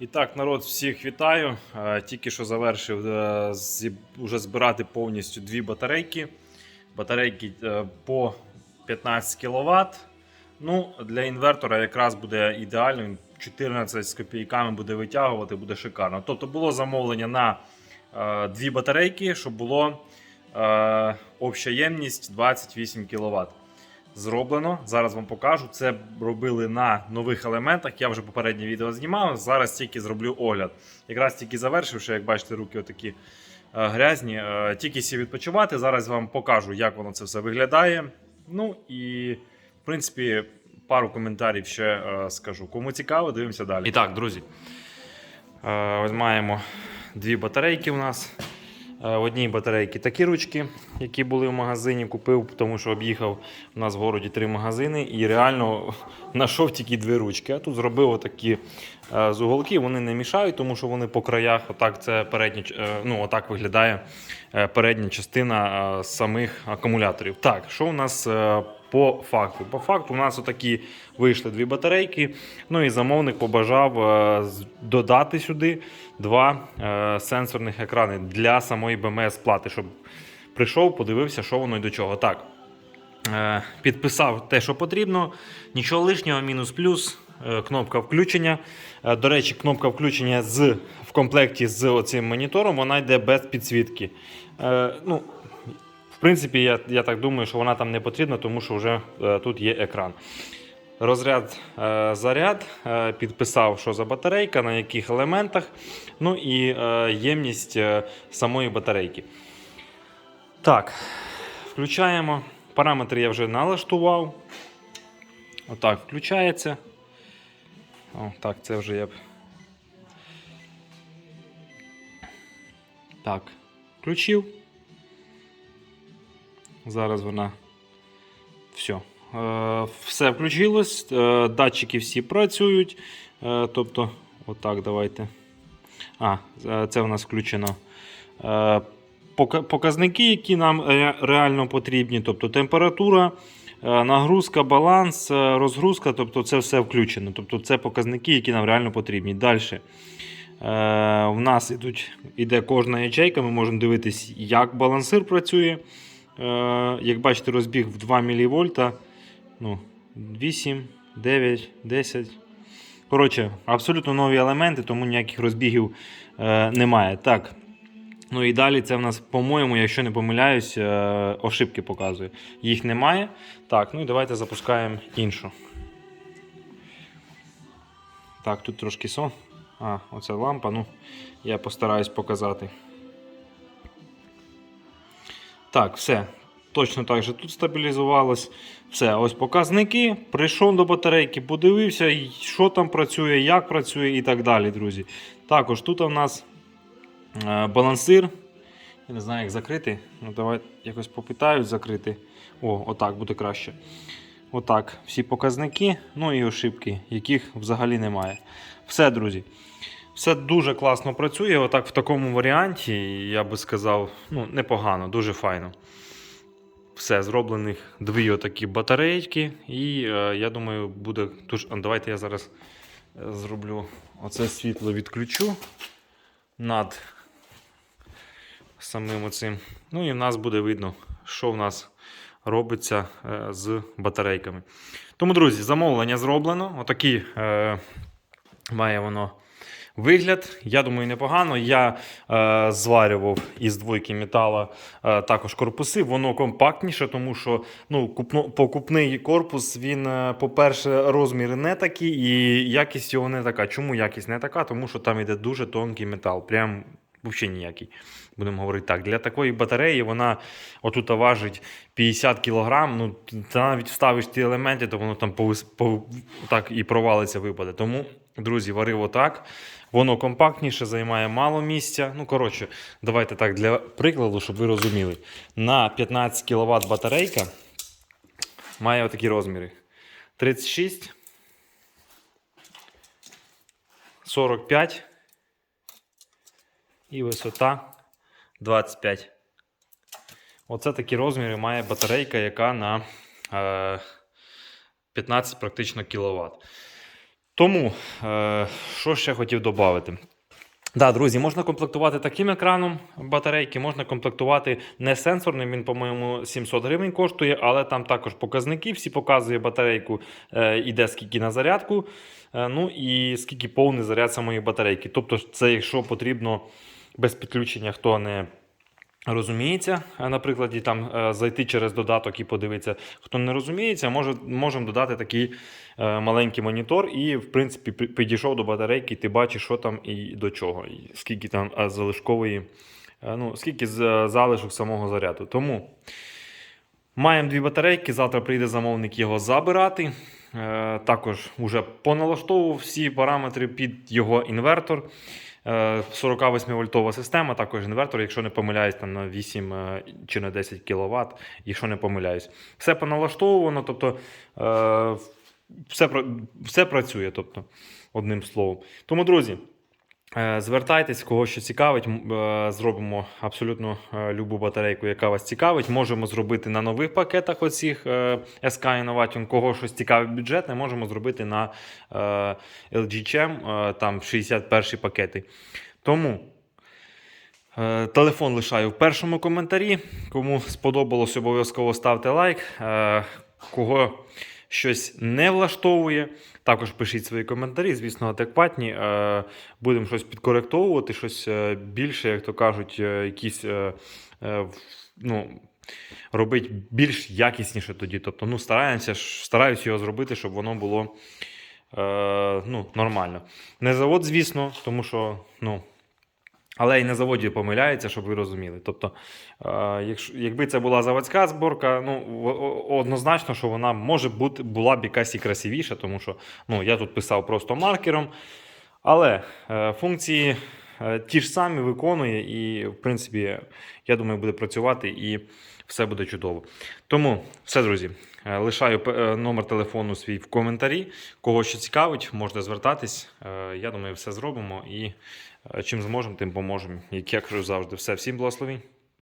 І так, народ, всіх вітаю. Е, Тільки що завершив е, уже збирати повністю дві батарейки. Батарейки е, по 15 кВт. Ну, для інвертора якраз буде ідеально. Він 14 з копійками буде витягувати, буде шикарно. Тобто було замовлення на е, дві батарейки, щоб було е, обща ємність 28 кВт. Зроблено. Зараз вам покажу. Це робили на нових елементах. Я вже попереднє відео знімав. Зараз тільки зроблю огляд. Якраз тільки завершивши, як бачите, руки отакі е, грязні. Е, Тільки сів відпочивати. Зараз вам покажу, як воно це все виглядає. Ну і в принципі пару коментарів ще е, скажу. Кому цікаво, дивимося далі. І так, друзі. Ось маємо дві батарейки у нас. Е, одній батарейці такі ручки, які були в магазині, купив, тому що об'їхав у нас в городі три магазини і реально знайшов тільки дві ручки. А тут зробив отакі зуголки. з уголки, вони не мішають, тому що вони по краях. Отак це передня, е, ну, отак виглядає е, передня частина е, самих акумуляторів. Так, що у нас е, по факту? По факту у нас отакі вийшли дві батарейки. Ну і замовник побажав е, додати сюди два е, сенсорних екрани для самої БМС плати, щоб прийшов, подивився, що воно і до чого. Так. Е, Підписав те, що потрібно. Нічого лишнього, мінус-плюс. е, Кнопка включення. До речі, кнопка включення з, в комплекті з оцим монітором вона йде без підсвітки. Ну, в принципі, я, я так думаю, що вона там не потрібна, тому що вже е, тут є екран. Розряд е, заряд, е, підписав, що за батарейка, на яких елементах, ну і е, ємність е, самої батарейки. Так, включаємо. Параметри я вже налаштував. Отак включається. О, так, це вже я. Так, включив. Зараз вона. Все. Все включилось. Е, Датчики всі працюють. Е, Тобто, отак, давайте. А, е, це в нас включено. Показники, які нам реально потрібні, тобто температура, нагрузка, баланс, розгрузка, тобто це все включено. Тобто це показники, які нам реально потрібні. Далі. В нас іде кожна ячейка, ми можемо дивитись, як балансир працює. Е, Як бачите, розбіг в 2 мВ. Ну, 8, 9, 10. Коротше, абсолютно нові елементи, тому ніяких розбігів е, немає. Так. Ну і далі це в нас, по-моєму, якщо не помиляюсь, е, ошибки показує. Їх немає. Так, ну і давайте запускаємо іншу. Так, тут трошки сон. А, оце лампа. Ну, я постараюсь показати. Так, все. Точно так же тут стабілізувалось. Все, ось показники. Прийшов до батарейки, подивився, що там працює, як працює і так далі, друзі. Також тут у нас е, балансир. Я не знаю, як закрити. Ну, давай якось попитаю закрити. О, отак буде краще. Отак, всі показники, ну і ошибки, яких взагалі немає. Все, друзі. Все дуже класно працює. Отак в такому варіанті, я би сказав, ну, непогано, дуже файно. Все, зроблених дві отакі батарейки. І е, я думаю, буде. А, Давайте я зараз е, зроблю оце світло відключу над самим оцим. Ну і в нас буде видно, що в нас робиться е, з батарейками. Тому, друзі, замовлення зроблено. Отакий е, має воно вигляд. Я думаю, непогано. Я е, зварював із двойки метала е, також корпуси. Воно компактніше, тому що ну, купно, покупний корпус, він, е, по-перше, розміри не такі, і якість його не така. Чому якість не така? Тому що там йде дуже тонкий метал. Прям взагалі ніякий. Будемо говорити так. Для такої батареї вона отут важить 50 кг. Ну, ти навіть вставиш ті елементи, то воно там повис, пов, так і провалиться, випаде. Тому, друзі, варив отак. Воно компактніше, займає мало місця. Ну, коротше, давайте так для прикладу, щоб ви розуміли. На 15 кВт батарейка має отакі розміри: 36, 45 і висота 25. Оце такі розміри має батарейка, яка на е, 15 практично кВт. Тому, е, що ще хотів додати? Да, друзі, можна комплектувати таким екраном батарейки, можна комплектувати не сенсорним, він, по-моєму, 700 гривень коштує, але там також показники, всі показує батарейку, е, іде скільки на зарядку, е, ну і скільки повний заряд самої батарейки. Тобто, це якщо потрібно без підключення, хто не розуміється, е, на прикладі там е, зайти через додаток і подивитися, хто не розуміється, може, можемо додати такий е, маленький монітор, і, в принципі, підійшов до батарейки, ти бачиш, що там і до чого, і скільки там залишкової, ну, скільки залишок самого заряду. Тому маємо дві батарейки. Завтра прийде замовник його забирати. Також вже поналаштовував всі параметри під його інвертор. Е, 48 вольтова система, також інвертор, якщо не помиляюсь, там на 8 е, чи на 10 кВт, якщо не помиляюсь. Все поналаштовано, тобто е, все, все працює, тобто, одним словом. Тому, друзі, е, звертайтесь, кого що цікавить, е, зробимо абсолютно е, любу батарейку, яка вас цікавить. Можемо зробити на нових пакетах оцих е, SK Innovation, кого щось цікавить бюджетне, можемо зробити на е, LG е, там 61 пакети. Тому е, телефон лишаю в першому коментарі. Кому сподобалось, обов'язково ставте лайк. Е, Кого щось не влаштовує, також пишіть свої коментарі, звісно, адекватні. Е, Будемо щось підкоректовувати, щось е, більше, як то кажуть, е, якісь. ну, робити більш якісніше тоді. Тобто, ну, стараємося, стараюсь його зробити, щоб воно було ну, нормально. Не завод, звісно, тому що, ну. Але і на заводі помиляється, щоб ви розуміли. Тобто, е, якщо, якби це була заводська зборка, ну однозначно, що вона може бути була б якась і красивіша, тому що ну, я тут писав просто маркером. Але е, функції ті ж самі виконує, і, в принципі, я думаю, буде працювати і все буде чудово. Тому все, друзі. е, Лишаю е, номер телефону свій в коментарі. Кого що цікавить, можете звертатись. Е, Я думаю, все зробимо і е, чим зможемо, тим поможемо. Як я кажу завжди, все. Всім благословень.